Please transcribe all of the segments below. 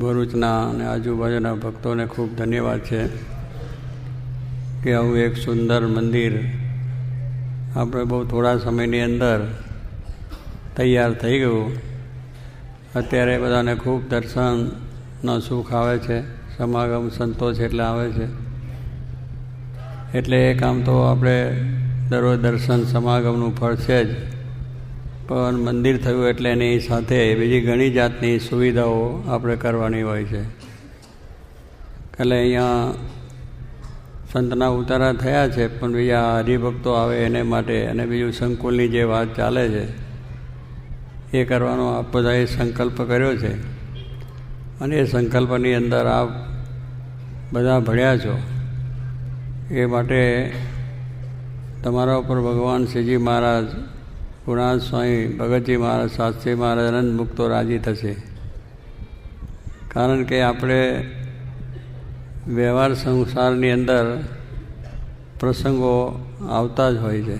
ભરૂચના અને આજુબાજુના ભક્તોને ખૂબ ધન્યવાદ છે કે આવું એક સુંદર મંદિર આપણે બહુ થોડા સમયની અંદર તૈયાર થઈ ગયું. અત્યારે બધાને ખૂબ દર્શનનો સુખ આવે છે, સમાગમ સંતોષ એટલે આવે છે. એટલે એ કામ તો આપણે દરરોજ દર્શન, સમાગમનું ફળ છે જ. પણ મંદિર થયું એટલે એની સાથે બીજી ઘણી જાતની સુવિધાઓ આપણે કરવાની હોય છે. એટલે અહીંયા સંતના ઉતારા થયા છે, પણ બીજા હરિભક્તો આવે એને માટે અને બીજું સંકુલની જે વાત ચાલે છે, એ કરવાનો આપ બધાએ સંકલ્પ કર્યો છે. અને એ સંકલ્પની અંદર આપ બધા ભળ્યા છો. એ માટે તમારા ઉપર ભગવાન શ્રીજી મહારાજ ગુણાદ સ્વામી, ભગતજી મહારાજ, શાસ્ત્રી મહારાજ, અનંત મુક્તો રાજી થશે. કારણ કે આપણે વ્યવહાર સંસારની અંદર પ્રસંગો આવતા જ હોય છે.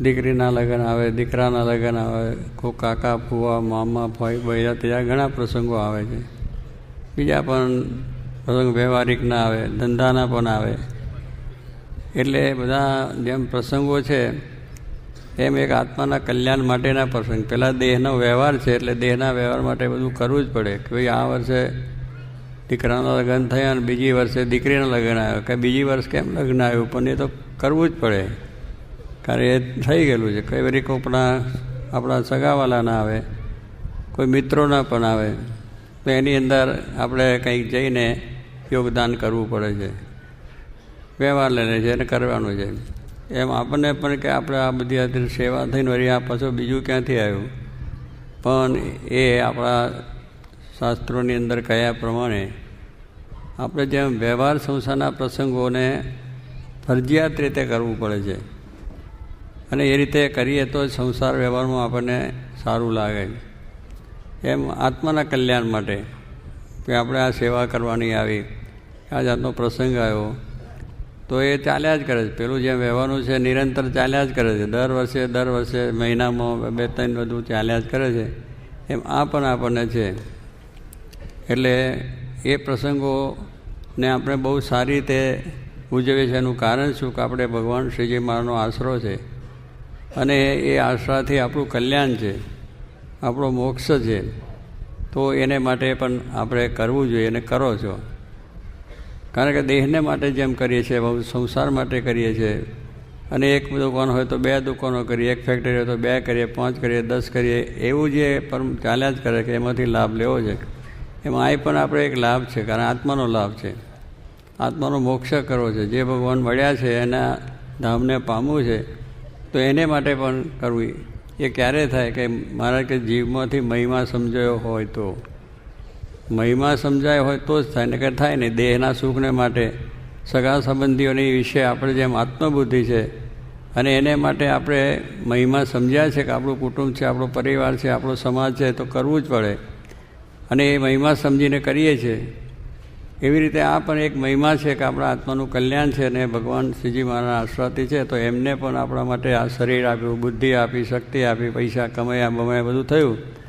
દીકરીના લગ્ન આવે, દીકરાના લગ્ન આવે, કોઈ કાકા ફુવા મામા, ભાઈ બૈરા ત્યાં ઘણા પ્રસંગો આવે છે. બીજા પણ પ્રસંગ વ્યવહારિકના આવે, ધંધાના પણ આવે. એટલે બધા જેમ પ્રસંગો છે એમ એક આત્માના કલ્યાણ માટેના પ્રસંગ પહેલાં દેહનો વ્યવહાર છે એટલે દેહના વ્યવહાર માટે બધું કરવું જ પડે કે ભાઈ આ વર્ષે દીકરાના લગ્ન થયા અને બીજી વર્ષે દીકરીના લગ્ન આવ્યો. કે બીજી વર્ષ કેમ લગ્ન આવ્યું? પણ એ તો કરવું જ પડે. કારણ એ થઈ ગયેલું છે. કઈ વરી કોપણા આપણા સગાવાલાના આવે, કોઈ મિત્રોના પણ આવે, તો એની અંદર આપણે કંઈક જઈને યોગદાન કરવું પડે છે. વ્યવહાર લઈને છે એને કરવાનું છે. એમ આપણને પણ કે આપણે આ બધી અત્યારે સેવા થઈને વળી આ પાછો બીજું ક્યાંથી આવ્યું? પણ એ આપણા શાસ્ત્રોની અંદર કયા પ્રમાણે આપણે જેમ વ્યવહાર સંસારના પ્રસંગોને ફરજિયાત રીતે કરવું પડે છે. અને એ રીતે કરીએ તો સંસાર વ્યવહારમાં આપણને સારું લાગે. એમ આત્માના કલ્યાણ માટે કે આપણે આ સેવા કરવાની આવી, આ જાતનો પ્રસંગ આવ્યો. તો એ ચાલ્યા જ કરે છે. પેલું જે વહેવાનું છે, નિરંતર ચાલ્યા જ કરે છે. દર વર્ષે દર વર્ષે, મહિનામાં બે ત્રણ બધું ચાલ્યા જ કરે છે. એમ આ પણ આપણને છે. એટલે એ પ્રસંગોને આપણે બહુ સારી રીતે ઉજવીએ છીએ. એનું કારણ શું? કે આપણે ભગવાન શ્રીજી મહારાજનો આશરો છે. અને એ આશરાથી આપણું કલ્યાણ છે. આપણો મોક્ષ છે. તો એને માટે પણ આપણે કરવું જોઈએ. અને કરો છો. કારણ કે દેહને માટે જેમ કરીએ છીએ સંસાર માટે કરીએ છીએ. અને એક દુકાન હોય તો બે દુકાનો કરીએ, એક ફેક્ટરી હોય તો બે કરીએ, પાંચ કરીએ, દસ કરીએ, એવું જે પરમ ચાલ્યા જ કરે કે એમાંથી લાભ લેવો છે. એમાં આ પણ આપણે એક લાભ છે, કારણ આત્માનો લાભ છે. આત્માનો મોક્ષ કરવો છે. જે ભગવાન મળ્યા છે, એના ધામને પામવું છે, તો એને માટે પણ કરવી. એ ક્યારે થાય કે મારા કે જીવમાંથી મહિમા સમજાયો હોય તો. મહિમા સમજાય હોય તો જ થાય ને કે થાય નહીં. દેહના સુખને માટે સગા સંબંધીઓની વિશે આપણે જેમ આત્મબુદ્ધિ છે, અને એને માટે આપણે મહિમા સમજ્યા છે કે આપણું કુટુંબ છે, આપણો પરિવાર છે, આપણો સમાજ છે, તો કરવું જ પડે. અને એ મહિમા સમજીને કરીએ છીએ. એવી રીતે આ પણ એક મહિમા છે કે આપણા આત્માનું કલ્યાણ છે અને ભગવાન શ્રીજી મહારાજ આશ્રાતી છે, તો એમને પણ આપણા માટે આ શરીર આપ્યું, બુદ્ધિ આપી, શક્તિ આપી, પૈસા કમાયા, બમાયા, બધું થયું.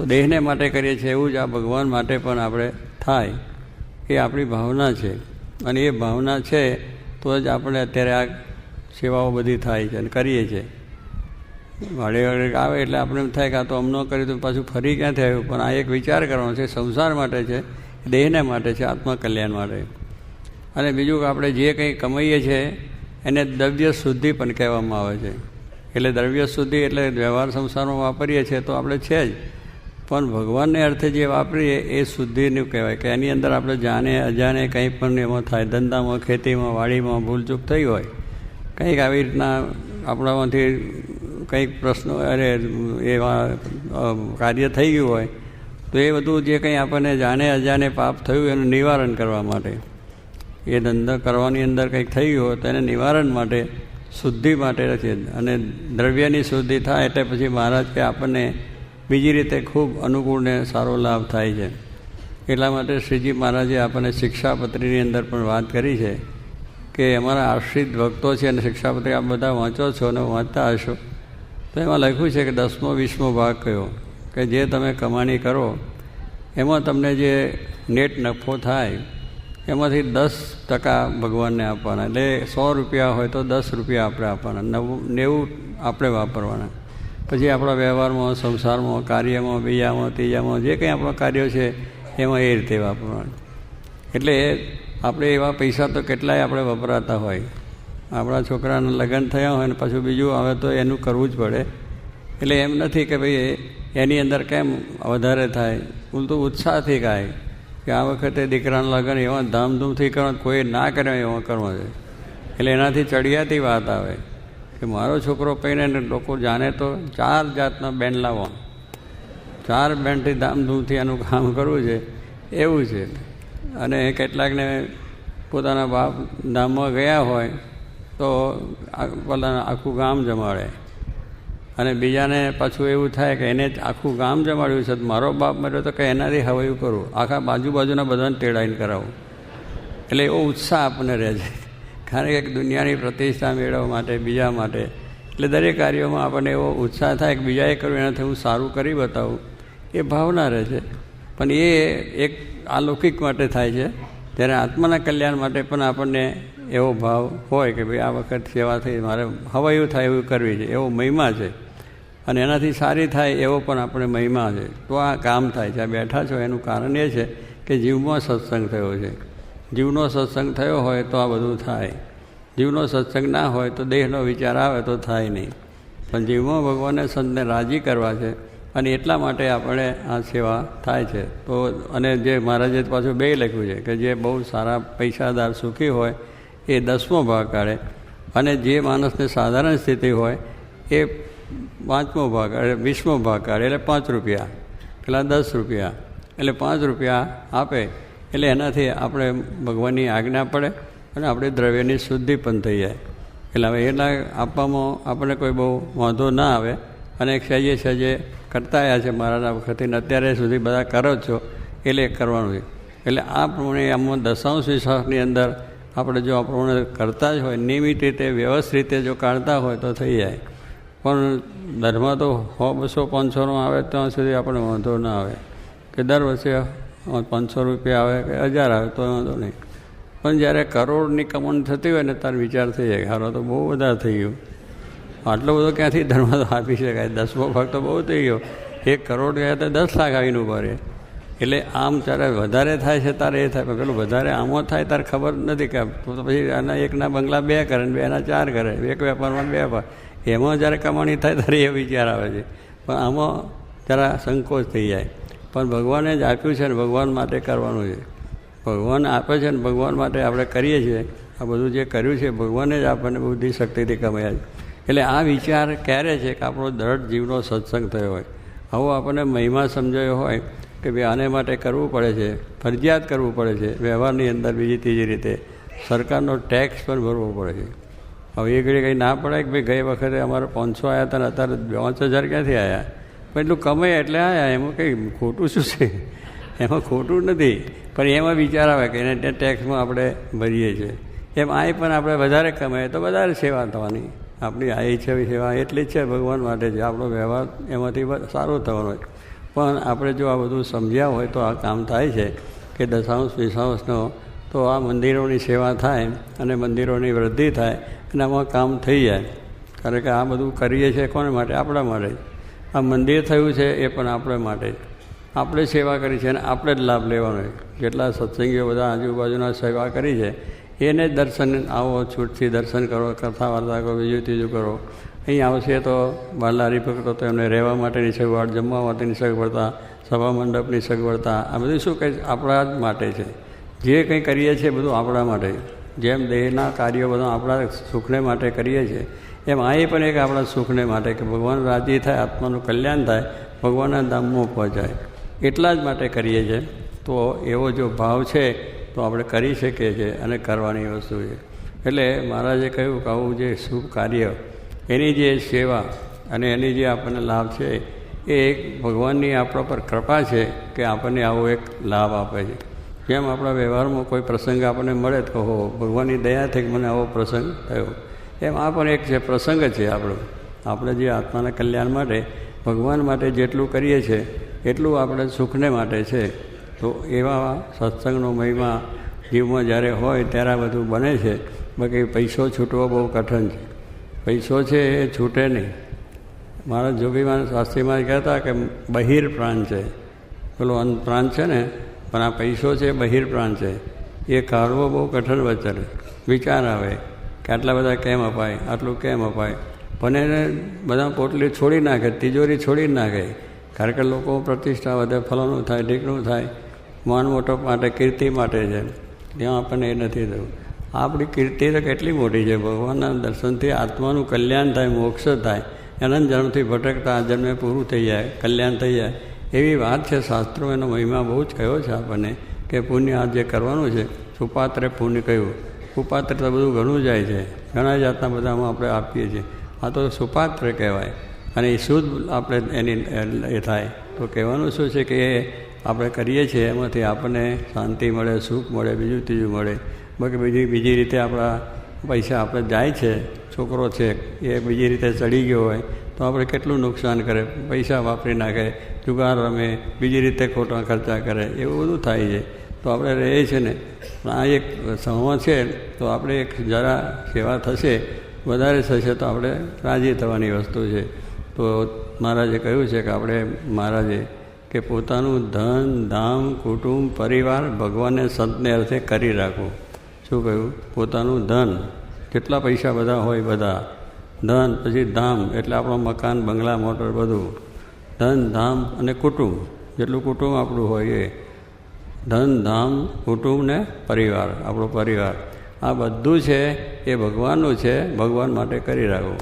તો દેહને માટે કરીએ છીએ એવું જ આ ભગવાન માટે પણ આપણે થાય એ આપણી ભાવના છે. અને એ ભાવના છે તો જ આપણે અત્યારે આ સેવાઓ બધી થાય છે અને કરીએ છીએ. વાડે વાડે આવે એટલે આપણે એમ થાય કે આ તો અમનો કર્યું તો પાછું ફરી ક્યાં થયું પણ આ એક વિચાર કરવાનો છે, સંસાર માટે છે, દેહને માટે છે આત્મકલ્યાણ માટે. અને બીજું કે આપણે જે કંઈ કમાઈએ છીએ એને દ્રવ્ય શુદ્ધિ પણ કહેવામાં આવે છે. એટલે દ્રવ્ય શુદ્ધિ એટલે વ્યવહાર સંસારમાં વાપરીએ છીએ તો આપણે છે જ. પણ ભગવાનને અર્થે જે વાપરીએ એ શુદ્ધિનું કહેવાય કે એની અંદર આપણે જાણે, અજાણે કંઈ પણ એમાં થાય, ધંધામાં, ખેતીમાં, વાડીમાં ભૂલચૂક થઈ હોય, કંઈક આવી રીતના આપણામાંથી કંઈક પ્રશ્નો, અરે, એવા કાર્ય થઈ ગયું હોય, તો એ બધું જે કંઈ આપણને જાણે, અજાણે પાપ થયું એનું નિવારણ કરવા માટે. એ ધંધો કરવાની અંદર કંઈક થઈ ગયું હોય તો એને નિવારણ માટે, શુદ્ધિ માટે છે અને દ્રવ્યની શુદ્ધિ થાય એટલે પછી મહારાજ કે આપણને બીજી રીતે ખૂબ અનુકૂળ ને સારો લાભ થાય છે. એટલા માટે શ્રીજી મહારાજે આપણને શિક્ષાપત્રીની અંદર પણ વાત કરી છે કે અમારા આશ્રિત ભક્તો છે અને શિક્ષાપત્રી આપ બધા વાંચો છો અને વાંચતા હશો. તો એમાં લખ્યું છે કે દસમો, વીસમો ભાગ કયો? કે જે તમે કમાણી કરો, એમાં તમને જે નેટ નફો થાય, એમાંથી દસ ટકા ભગવાનને આપવાના. એટલે સો રૂપિયા હોય તો દસ રૂપિયા આપણે આપવાના. નવું, નેવું આપણે વાપરવાના. પછી આપણા વ્યવહારમાં, સંસારમાં, કાર્યમાં, બીજામાં, ત્રીજામાં, જે કંઈ આપણા કાર્યો છે, એમાં એ રીતે વાપરવાનું. એટલે આપણે એવા પૈસા તો કેટલાય આપણે વપરાતા હોય. આપણા છોકરાના લગ્ન થયા હોય ને પાછું બીજું આવે તો એનું કરવું જ પડે. એટલે એમ નથી કે ભાઈ એની અંદર કેમ વધારે થાય. ઉલટું ઉત્સાહથી ગાય કે આ વખતે દીકરાનું લગ્ન એવા ધામધૂમથી કરવા કોઈ ના કરે એવા કરવા છે. એટલે એનાથી ચડિયાતી વાત આવે. કે મારો છોકરો પહેરીને લોકો જાણે તો ચાર જાતના બેન લાવો ચાર બેન્ડથી ધામધૂમથી આનું કામ કરવું છે, એવું છે. અને કેટલાકને પોતાના બાપ ધામમાં ગયા હોય તો પોતાના આખું ગામ જમાડે. અને બીજાને પાછું એવું થાય કે એને આખું ગામ જમાડ્યું છે મારો બાપ મર્યો તો કે એનાથી હવાયું કરું? આખા બાજુ બાજુના બધાને તેડાઈને કરાવું. એટલે એવો ઉત્સાહ આપણને રહે છે. કારણ કે દુનિયાની પ્રતિષ્ઠા મેળવવા માટે, બીજા માટે. એટલે દરેક કાર્યોમાં આપણને એવો ઉત્સાહ થાય કે બીજાએ કર્યું, એનાથી હું સારું કરી બતાવું. એ ભાવના રહે છે. પણ એ એક અલૌકિક માટે થાય છે. ત્યારે આત્માના કલ્યાણ માટે પણ આપણને એવો ભાવ હોય કે ભાઈ આ વખત સેવા થઈ, મારે હવાયું થાય, એવું કરવી છે. એવો મહિમા છે. અને એનાથી સારી થાય એવો પણ આપણે મહિમા છે. તો આ કામ થાય છે. આ બેઠા છો, એનું કારણ એ છે કે જીવમાં સત્સંગ થયો છે. જીવનો સત્સંગ થયો હોય તો આ બધું થાય. જીવનો સત્સંગ ના હોય તો દેહનો વિચાર આવે તો થાય નહીં. પણ જીવમાં ભગવાને સંતને રાજી કરવા છે અને એટલા માટે આપણે આ સેવા થાય છે. તો અને જે મહારાજે પાછું બે લખ્યું છે કે જે બહુ સારા પૈસાદાર સુખી હોય એ દસમો ભાગ કાઢે અને જે માણસને સાધારણ સ્થિતિ હોય એ પાંચમો ભાગ એટલે વીસમો ભાગ કાઢે, એટલે પાંચ રૂપિયા, પેલા દસ રૂપિયા, એટલે પાંચ રૂપિયા આપે. એટલે એનાથી આપણે ભગવાનની આજ્ઞા પડે અને આપણે દ્રવ્યની શુદ્ધિ પણ થઈ જાય. એટલે હવે એટલા આપવામાં આપણને કોઈ બહુ વાંધો ના આવે. અને સહેજે સહેજે કરતા આવ્યા છે મારાના વખતે અત્યારે સુધી બધા કરો છો. એટલે કરવાનું છે. એટલે આ પ્રમાણે આમાં દશાંશ વિશ્વાસની અંદર આપણે જો આ પ્રમાણે કરતા જ હોય, નિયમિત રીતે, વ્યવસ્થિત રીતે જો કાઢતા હોય તો થઈ જાય. પણ ધર્મ તો સો બસો પાંચસોનો આવે ત્યાં સુધી આપણે વાંધો ના આવે. કે દર વર્ષે પાંચસો રૂપિયા આવે કે હજાર આવે તો વાંધો નહીં. પણ જ્યારે કરોડની કમાણી થતી હોય ને ત્યારે વિચાર થઈ જાય હારો તો બહુ વધારે થઈ ગયો. આટલો બધો ક્યાંથી ધર્મ આપી શકાય? દસમો ભાગ બહુ થઈ ગયો. એક કરોડ ગયા તો દસ લાખ આવીને ઊભા રહે. એટલે આમ ત્યારે વધારે થાય છે તારે એ થાય. પેલું વધારે આમો થાય તારે ખબર નથી કે તો પછી આના એકના બંગલા બે કરે ને બેના ચાર કરે. એક વેપારમાં બે વેપાર. એમાં જ્યારે કમાણી થાય ત્યારે એ વિચાર આવે છે. પણ આમાં જરા સંકોચ થઈ જાય. પણ ભગવાને જ આપ્યું છે ને ભગવાન માટે કરવાનું છે. ભગવાન આપે છે ને ભગવાન માટે આપણે કરીએ છીએ. આ બધું જે કર્યું છે, ભગવાને જ આપણને બુદ્ધિ શક્તિથી કમાયા છે. એટલે આ વિચાર ક્યારે છે કે આપણો દૃઢ જીવનો સત્સંગ થયો હોય? આવો આપણને મહિમા સમજાયો હોય કે ભાઈ આને માટે કરવું પડે છે, ફરજિયાત કરવું પડે છે, વ્યવહારની અંદર બીજી ત્રીજી રીતે સરકારનો ટેક્સ પણ ભરવો પડે છે. હવે એ ઘડી કંઈ ના પડે કે ભાઈ ગઈ વખતે અમારે પાંચસો આવ્યા હતા ને અત્યારે પાંચ હજાર ક્યાંથી આવ્યા પણ એટલું કમાય એટલે એમાં કંઈ ખોટું શું છે? એમાં ખોટું નથી. પણ એમાં વિચાર આવે કે એને ટેક્સમાં આપણે ભરીએ છીએ. એમ આ પણ આપણે વધારે કમાઈએ તો વધારે સેવા થવાની. આપણી આ ઈચ્છા સેવા એટલી જ છે ભગવાન માટે છે આપણો વ્યવહાર એમાંથી સારો થવાનો હોય પણ આપણે જો આ બધું સમજ્યા હોય તો આ કામ થાય છે કે દશાંશ વિશાંશનો તો આ મંદિરોની સેવા થાય અને મંદિરોની વૃદ્ધિ થાય અને આમાં કામ થઈ જાય. કારણ કે આ બધું કરીએ છીએ કોને માટે? આપણા માટે. આ મંદિર થયું છે એ પણ આપણે માટે આપણે સેવા કરી છે અને આપણે જ લાભ લેવાનો જેટલા સત્સંગીઓ બધા આજુબાજુના સેવા કરી છે, એને દર્શન આવો, છૂટથી દર્શન કરો કથા વાર્તા કરો, બીજું ત્રીજું કરો. અહીં આવશે તો બાલારી પકડો તો એમને રહેવા માટેની સગવડ, જમવા માટેની સગવડતા સભા મંડપની સગવડતા આ બધું શું કંઈ આપણા જ માટે છે. જે કંઈ કરીએ છીએ બધું આપણા માટે જેમ દેહના કાર્યો બધા આપણા સુખને માટે કરીએ છીએ, એમ અહીં પણ એક આપણા સુખને માટે કે ભગવાન રાજી થાય, આત્માનું કલ્યાણ થાય, ભગવાનના ધામમાં પહોંચાય. એટલા જ માટે કરીએ છીએ. તો એવો જો ભાવ છે, તો આપણે કરી શકીએ છીએ અને કરવાની વસ્તુ છે. એટલે મહારાજે કહ્યું કે આવું જે શુભ કાર્ય, એની જે સેવા અને એની જે આપણને લાભ છે, એ એક ભગવાનની આપણા પર કૃપા છે કે આપણને આવો એક લાભ આપે છે. જેમ આપણા વ્યવહારમાં કોઈ પ્રસંગ આપણને મળે તો કહો ભગવાનની દયાથી મને આવો પ્રસંગ થયો? એમ આ પણ એક છે, પ્રસંગ છે આપણો. આપણે જે આત્માના કલ્યાણ માટે, ભગવાન માટે જેટલું કરીએ છીએ એટલું આપણે સુખને માટે છે. તો એવા સત્સંગનો મહિમા જીવમાં જ્યારે હોય ત્યારે આ બધું બને છે. બાકી પૈસો છૂટવો બહુ કઠિન છે. પૈસો છે એ છૂટે નહીં. મારા જોગીમાન શાસ્ત્રીમાં કહેતા કે બહિર પ્રાણ છે. પેલો અંત પ્રાણ છે ને પણ આ પૈસો છે, બહિર પ્રાણ છે. એ કાઢવો બહુ કઠણ વચન વિચાર આવે કે આટલા બધા કેમ અપાય, આટલું કેમ અપાય. પણ એને બધા પોટલી છોડી નાખે, તિજોરી છોડી નાખે. કારણ કે લોકો પ્રતિષ્ઠા વધે, ફલાણું થાય, ઢીકણું થાય. માન મોટો માટે, કીર્તિ માટે છે. ત્યાં આપણને એ નથી થયું. આપણી કીર્તિ તો કેટલી મોટી છે. ભગવાનના દર્શનથી આત્માનું કલ્યાણ થાય, મોક્ષ થાય. એના જન્મથી ભટકતા આ જન્મે પૂરું થઈ જાય, કલ્યાણ થઈ જાય. એવી વાત છે, શાસ્ત્રો એનો મહિમા બહુ જ કહ્યો છે આપણને, કે પુણ્ય આ જે કરવાનું છે, સુપાત્રે પુણ્ય કહ્યું. કુપાત્ર તો બધું ઘણું જાય છે, ઘણા જાતના બધામાં આપણે આપીએ છીએ. આ તો સુપાત્ર કહેવાય. અને એ શુદ્ધ આપણે એની એ થાય. તો કહેવાનું શું છે કે એ આપણે કરીએ છીએ, એમાંથી આપણને શાંતિ મળે, સુખ મળે, બીજું ત્રીજું મળે. બાકી બીજી બીજી રીતે આપણા પૈસા આપણે જાય છે, છોકરો છે, એ બીજી રીતે ચડી ગયો હોય તો આપણે કેટલું નુકસાન કરે? પૈસા વાપરી નાખે, જુગાર રમે, બીજી રીતે ખોટા ખર્ચા કરે, એવું બધું થાય છે. તો આપણે રહીએ છીએ ને આ એક સમૂહ છે, તો આપણે એક જરા સેવા થશે, વધારે થશે તો આપણે રાજી થવાની વસ્તુ છે. તો મહારાજે કહ્યું છે કે આપણે, મહારાજે, કે પોતાનું ધન, ધામ, કુટુંબ, પરિવાર ભગવાનને સંતને અર્થે કરી રાખવું. શું કહ્યું? પોતાનું ધન, કેટલા પૈસા બધા હોય બધા. ધન, પછી ધામ, એટલે આપણું મકાન, બંગલા, મોટર, બધું. ધન, ધામ અને કુટુંબ. જેટલું કુટુંબ આપણું હોય એ. ધન, ધામ, કુટુંબ ને પરિવાર, આપણો પરિવાર. આ બધું છે, એ ભગવાનનું છે, ભગવાન માટે કરી રાખવું.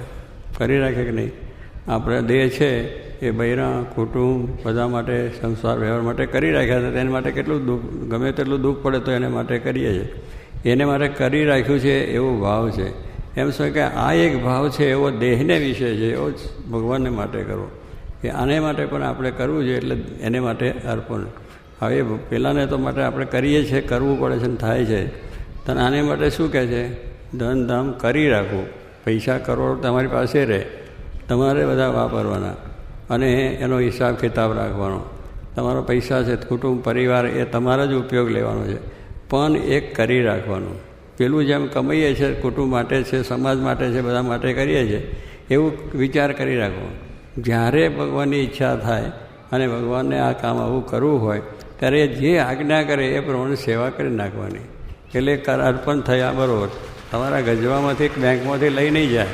કરી રાખે કે નહીં? આપણે દેહ છે, એ બૈરા કુટુંબ, બધા માટે, સંસાર, વ્યવહાર માટે કરી રાખ્યા છે. તેના માટે કેટલું દુઃખ, ગમે તેટલું દુઃખ પડે તો એને માટે કરીએ છીએ. એને માટે કરી રાખ્યું છે, એવો ભાવ છે. એમ શું કે આ એક ભાવ છે, એવો દેહને વિશે છે, એવો જ ભગવાનને માટે કરવો કે આને માટે પણ આપણે કરવું જોઈએ, એટલે એને માટે અર્પણ. હવે પેલાને તો માટે આપણે કરીએ છીએ, કરવું પડે છે ને થાય છે. તને આને માટે શું કહે છે? ધન ધામ કરી રાખવું પૈસા કરોડ તમારી પાસે રહે. તમારે બધા વાપરવાના. અને એનો હિસાબ કિતાબ રાખવાનો. તમારો પૈસા છે, કુટુંબ, પરિવાર, એ તમારા જ ઉપયોગ લેવાનો છે. પણ એક કરી રાખવાનું. પેલું જેમ કમાઈએ છીએ કુટુંબ માટે છે, સમાજ માટે છે, બધા માટે કરીએ છીએ એવું વિચાર કરી રાખો. જ્યારે ભગવાનની ઈચ્છા થાય અને ભગવાનને આ કામ આવું કરવું હોય, ત્યારે જે આજ્ઞા કરે એ પ્રમાણે સેવા કરી નાખવાની. એટલે અર્પણ થયા બરાબર. તમારા ગજવામાંથી બેંકમાંથી લઈ નહીં જાય.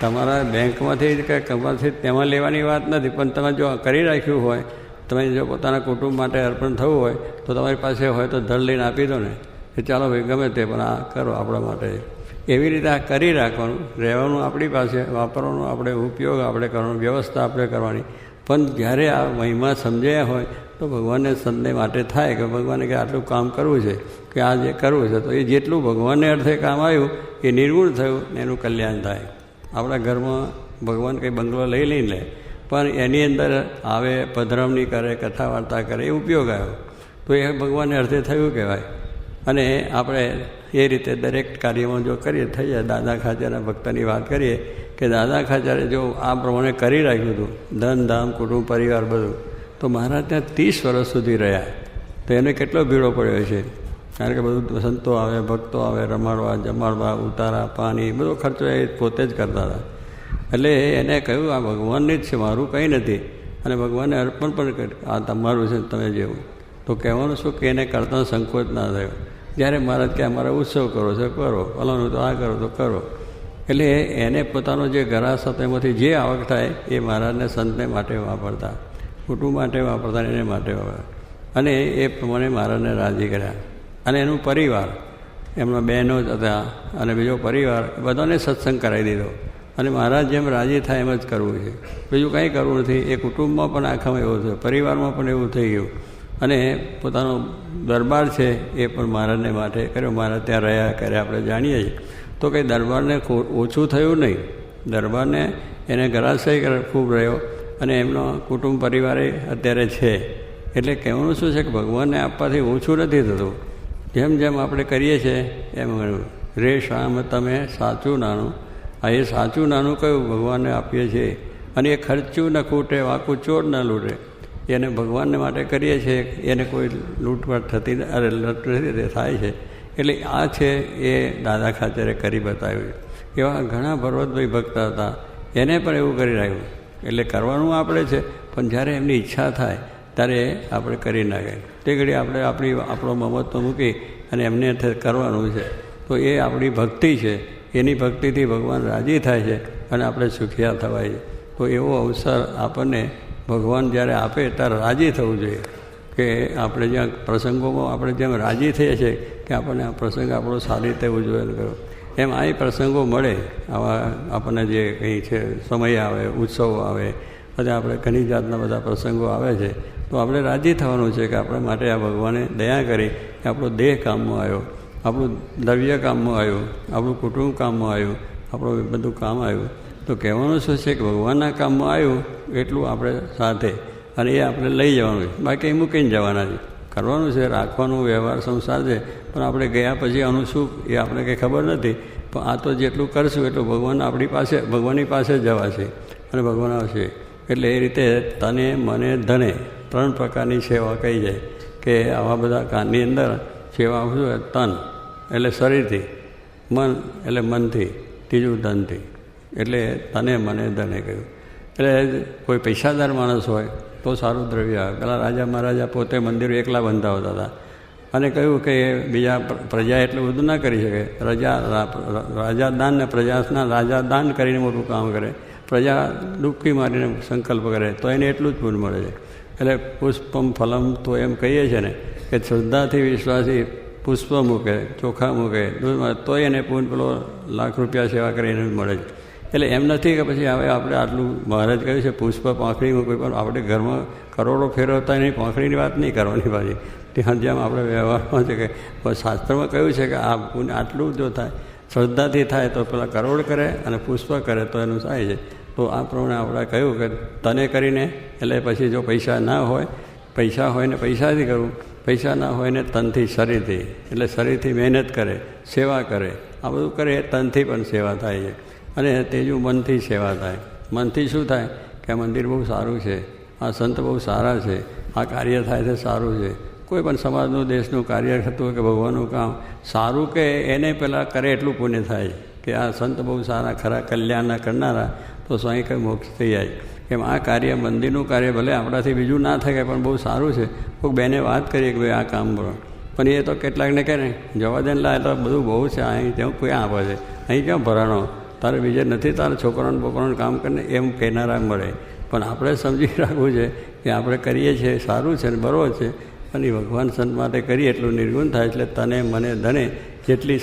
તમારા બેંકમાંથી કે કમાથી તેમાં લેવાની વાત નથી, પણ તમે જો કરી રાખ્યું હોય, તમે જો પોતાના કુટુંબ માટે અર્પણ થવું હોય, તો તમારી પાસે હોય તો ધર લઈને આપી દો ને. કે ચાલો ભાઈ, ગમે તે, પણ આ કરો આપણા માટે. એવી રીતે આ કરી રાખવાનું. રહેવાનું આપણી પાસે, વાપરવાનો આપણે ઉપયોગ આપણે કરવાનો, વ્યવસ્થા આપણે કરવાની. પણ જ્યારે આ મહિમા સમજાયા હોય, તો ભગવાનને સંદેહ માટે થાય કે ભગવાને કે આટલું કામ કરવું છે, કે આ જે કરવું છે, તો એ જેટલું ભગવાનને અર્થે કામ આવ્યું, એ નિર્ગુણ થયું એનું કલ્યાણ થાય. આપણા ઘરમાં ભગવાન કંઈ બંગલો લઈ લઈને લે, પણ એની અંદર આવે, પધરામણી કરે કથા વાર્તા કરે, એ ઉપયોગ આવ્યો. તો એ ભગવાનને અર્થે થયું કહેવાય. અને આપણે એ રીતે દરેક કાર્યમાં જો કરીએ થઈ જાય દાદા ખાચરના ભક્તની વાત કરીએ કે દાદા ખાચરે જો આ પ્રમાણે કરી રાખ્યું હતું, ધન, ધામ, કુટુંબ, પરિવાર બધું, તો મહારાજ ત્યાં ત્રીસ વર્ષ સુધી રહ્યા. તો એને કેટલો ભીડો પડ્યો છે કારણ કે બધું સંતો આવે, ભક્તો આવે, રમાડવા, જમાડવા, ઉતારા, પાણી, બધો ખર્ચો એ પોતે જ કરતા હતા. એટલે એને કહ્યું, આ ભગવાનની જ છે, મારું કંઈ નથી. અને ભગવાનને અર્પણ પણ આ તમારું છે તમે જેવું. તો કહેવાનું શું કે એને કરતા સંકોચ ના થયો. જ્યારે મહારાજ કે અમારે ઉત્સવ કરો છો, કરો. ફલાણું તો આ કરો, તો કરો. એટલે એને પોતાનો જે ઘરાસ હતો, એમાંથી જે આવક થાય, એ મહારાજને સંતને માટે વાપરતા. કુટુંબ માટે વાપરતા એને માટે વાપરતા. અને એ પ્રમાણે મહારાજને રાજી કર્યા. અને એનું પરિવાર, એમના બહેનો જ હતા અને બીજો પરિવાર બધાને સત્સંગ કરાવી દીધો. અને મારા જેમ રાજી થાય એમ જ કરવું છે. બીજું કંઈ કરવું નથી. એ કુટુંબમાં પણ આખામાં એવું થયું. પરિવારમાં પણ એવું થઈ ગયું. અને પોતાનો દરબાર છે એ પણ મહારાજને માટે કર્યો. મહારાજ ત્યાં રહ્યા કરે આપણે જાણીએ છીએ. તો કંઈ દરબારને ઓછું થયું નહીં. દરબારને એને ગરાશય ખૂબ રહ્યો અને એમનો કુટુંબ પરિવારે અત્યારે છે. એટલે કહેવાનું શું છે કે ભગવાનને આપવાથી ઓછું નથી થતું. જેમ જેમ આપણે કરીએ છીએ એમ રે શામ તમે સાચું નાનું આ એ સાચું નાનું કયું? ભગવાનને આપીએ છીએ. અને એ ખર્ચ્યું ન ખૂટે, વાંકું ચોર ન લૂટે. એને ભગવાનને માટે કરીએ છીએ, એને કોઈ લૂંટવાટ થતી અરે લૂંટ થાય છે. એટલે આ છે એ દાદા ખાચરે કરી બતાવ્યું. એવા ઘણા પર્વતભાઈ ભક્ત હતા. એને પણ એવું કરી રાખ્યું. એટલે કરવાનું આપણે છે, પણ જ્યારે એમની ઈચ્છા થાય, ત્યારે આપણે કરી નાખે તે ઘડી આપણે આપણી, આપણો મમત્વ મૂકી અને એમને કરવાનું છે. તો એ આપણી ભક્તિ છે. એની ભક્તિથી ભગવાન રાજી થાય છે અને આપણે સુખિયા થવાય છે. તો એવો અવસર આપણને ભગવાન જ્યારે આપે ત્યારે રાજી થવું જોઈએ કે આપણે જ્યાં પ્રસંગોમાં આપણે જેમ રાજી થઈએ છીએ કે આપણને આ પ્રસંગ આપણો સારી રીતે ઉજવેલ કર્યો એમ આ પ્રસંગો મળે, આવા આપણને જે કંઈ છે, સમય આવે, ઉત્સવો આવે, અને આપણે ઘણી જાતના બધા પ્રસંગો આવે છે, તો આપણે રાજી થવાનું છે કે આપણા માટે આ ભગવાને દયા કરી કે આપણો દેહ કામમાં આવ્યો, આપણું દ્રવ્ય કામમાં આવ્યું, આપણું કુટુંબ કામમાં આવ્યું, આપણું બધું કામ આવ્યું. તો કહેવાનું શું છે કે ભગવાનના કામમાં આવ્યું, એટલું આપણે સાથે અને એ આપણે લઈ જવાનું છે. બાકી મૂકીને જવાના છે. કરવાનું છે, રાખવાનું, વ્યવહાર, સંસાર છે. પણ આપણે ગયા પછી આનું એ આપણે કંઈ ખબર નથી. પણ આ તો જેટલું કરશું એટલું ભગવાન આપણી પાસે, ભગવાનની પાસે જ જવાશે અને ભગવાન આવશે. એટલે એ રીતે તને, મને, ધને ત્રણ પ્રકારની સેવા કહી જાય કે આવા બધા કામની અંદર સેવા શું? તન, એટલે શરીરથી, મન, એટલે મનથી, ત્રીજું ધનથી. એટલે તને મને તને કહ્યું. એટલે કોઈ પૈસાદાર માણસ હોય તો સારું દ્રવ્ય આવે. પેલા રાજા મહારાજા પોતે મંદિરો એકલા બંધાવતા હતા. અને કહ્યું કે બીજા પ્રજા એટલું બધું ના કરી શકે. રજા રાજા દાન ને પ્રજાના રાજા દાન કરીને મોટું કામ કરે. પ્રજા ડૂબકી મારીને સંકલ્પ કરે. તો એને એટલું જ પુણ્ય મળે છે. એટલે પુષ્પમ ફલમ તો એમ કહીએ છીએ ને કે શ્રદ્ધાથી વિશ્વાસી પુષ્પ મૂકે, ચોખા મૂકે તોય એને પૂન પેલો લાખ રૂપિયા સેવા કરીને મળે છે. એટલે એમ નથી કે પછી હવે આપણે આટલું મહારાજ કહ્યું છે, પુષ્પ પાંખડીમાં કોઈ પણ આપણે ઘરમાં કરોડો ફેરવતા નહીં, પાંખડીની વાત નહીં કરવાની પાછી. ત્યાં જેમ આપણે વ્યવહારમાં છે કે શાસ્ત્રમાં કહ્યું છે કે આ આટલું જો થાય, શ્રદ્ધાથી થાય તો પેલા કરોડ કરે અને પુષ્પ કરે તો એનું થાય છે. તો આ પ્રમાણે આપણે કહ્યું કે તને કરીને, એટલે પછી જો પૈસા ના હોય, પૈસા હોય ને પૈસાથી કરવું પૈસા ના હોય ને તનથી શરીરથી. એટલે શરીરથી મહેનત કરે, સેવા કરે. આ બધું કરે એ તનથી પણ સેવા થાય છે. અને તેજુ મનથી સેવા થાય. મનથી શું થાય? કે આ મંદિર બહુ સારું છે, આ સંત બહુ સારા છે, આ કાર્ય થાય છે સારું છે. કોઈ પણ સમાજનું, દેશનું કાર્ય થતું હોય કે ભગવાનનું કામ, સારું કે એને પહેલાં કરે એટલું પુણ્ય થાય કે આ સંત બહુ સારા, ખરા કલ્યાણના કરનારા, તો સ્વાઈ કંઈ મોક્ષ થઈ જાય. એમ આ કાર્ય, મંદિરનું કાર્ય ભલે આપણાથી બીજું ના થાય પણ બહુ સારું છે. કોઈક બેને વાત કરીએ કે ભાઈ આ કામ કરો. પણ એ તો કેટલાકને કહે ને, જવા દે ને લા એ તો બધું બહુ છે, અહીં ત્યાં ક્યાં આપે છે? અહીં ક્યાં ભરાણો તારે બીજે નથી, તારા છોકરાને બોકરાને કામ કરીને એમ કહેનારા મળે. પણ આપણે સમજી રાખવું છે કે આપણે કરીએ છીએ, સારું છે ને બરોબર છે. અને ભગવાન સંત માટે કરીએ એટલું નિર્ગુણ થાય એટલે તને મને ધને જેટલી